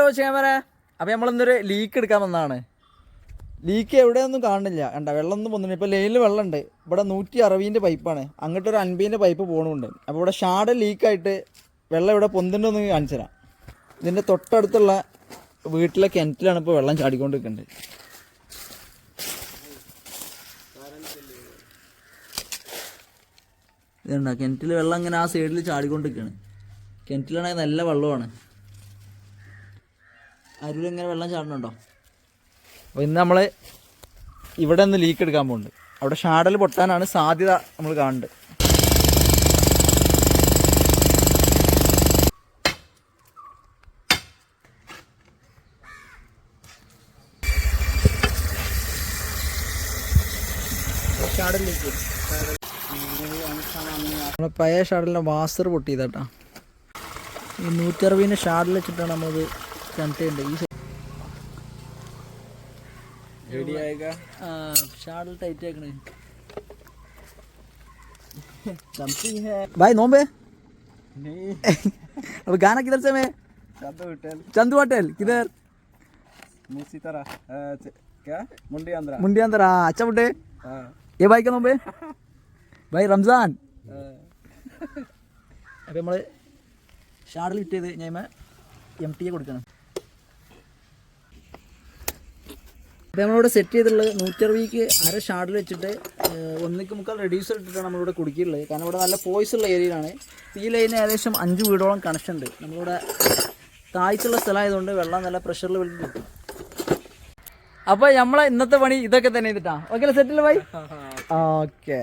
Hello ചേമര അപ്പം നമ്മളിന്നൊരു leak എടുക്കാൻ വന്നതാണ്. ലീക്ക് എവിടെയൊന്നും കാണുന്നില്ല. വെള്ളം ഒന്നും പോകുന്നില്ല ഇപ്പോൾ ലൈനിൽ വെള്ളമുണ്ട്. ഇവിടെ നൂറ്റി അറുപതിന്റെ പൈപ്പാണ്. അങ്ങോട്ട് ഒരു അൻപതിന്റെ പൈപ്പ് പോകണമുണ്ട് അപ്പോൾ ഇവിടെ ഷാഡ് ലീക്കായിട്ട് വെള്ളം ഇവിടെ പൊന്തുണ്ടെന്ന് കാണിച്ചു തരാം. ഇതിന്റെ തൊട്ടടുത്തുള്ള വീട്ടിലെ കിണറ്റിലാണ് ഇപ്പോൾ വെള്ളം ചാടിക്കൊണ്ടിരിക്കുന്നത്. ഇതുണ്ടോ? കിണറ്റിൽ വെള്ളം അങ്ങനെ ആ സൈഡിൽ ചാടിക്കൊണ്ടിരിക്കുകയാണ്. കിണറ്റിലാണെങ്കിൽ നല്ല വെള്ളമാണ്. അരുവിൽ ഇങ്ങനെ വെള്ളം ചാടുന്നുണ്ടോ അപ്പോൾ ഇന്ന് നമ്മൾ ഇവിടെ നിന്ന് ലീക്ക് എടുക്കാൻ പോകുന്നുണ്ട് അവിടെ ഷാഡൽ പൊട്ടാനാണ് സാധ്യത നമ്മൾ കാണുന്നത് നമ്മളെ പഴയ ഷാഡലിന്റെ വാസർ പൊട്ടിയതാട്ടാ. ഈ നൂറ്ററുപതിന്റെ ഷാഡിൽ വെച്ചിട്ടാണ് നമ്മളത് കണക്ട് ചെയ്യേണ്ടത് ഈ സൈ- ആ, ഷാഡിൽ ടൈറ്റ് ആക്കണേ भाई नोम है अब गाना किधर से मैं चंदू होटल चंदू होटल किधर मूसी तरह अ, च- क्या मुंडी आंध्रा मुंडी अंदर हाँ अच्छा बुड्ढे हाँ ये भाई का नाम है भाई റംസാൻ അപ്പം നമ്മൾ ഷാഡിൽ കിട്ടിയത് ഞാൻ എം ടി എ കൊടുക്കണം അപ്പോൾ നമ്മളിവിടെ സെറ്റ് ചെയ്തിട്ടുള്ളത് നൂറ്ററുപതിക്ക് അര ഷാഡിൽ വെച്ചിട്ട് ഒന്നിക്ക് മുക്കാൽ റെഡ്യൂസർ ഇട്ടിട്ടാണ് നമ്മളിവിടെ കുടിക്കുള്ളത് കാരണം ഇവിടെ നല്ല പോയ്സ് ഉള്ള ഏരിയയിലാണ് ഈ ലൈനിന് ഏകദേശം അഞ്ച് വീടോളം കണക്ഷൻ ഉണ്ട്. നമ്മളിവിടെ താഴ്ചയുള്ള സ്ഥലമായതുകൊണ്ട് വെള്ളം നല്ല പ്രഷറിൽ വെള്ളം കിട്ടും. അപ്പോൾ നമ്മളെ ഇന്നത്തെ പണി ഇതൊക്കെ തന്നെ ചെയ്തിട്ടാ. ഓക്കെ സെറ്റിൽ ബൈ ഓക്കെ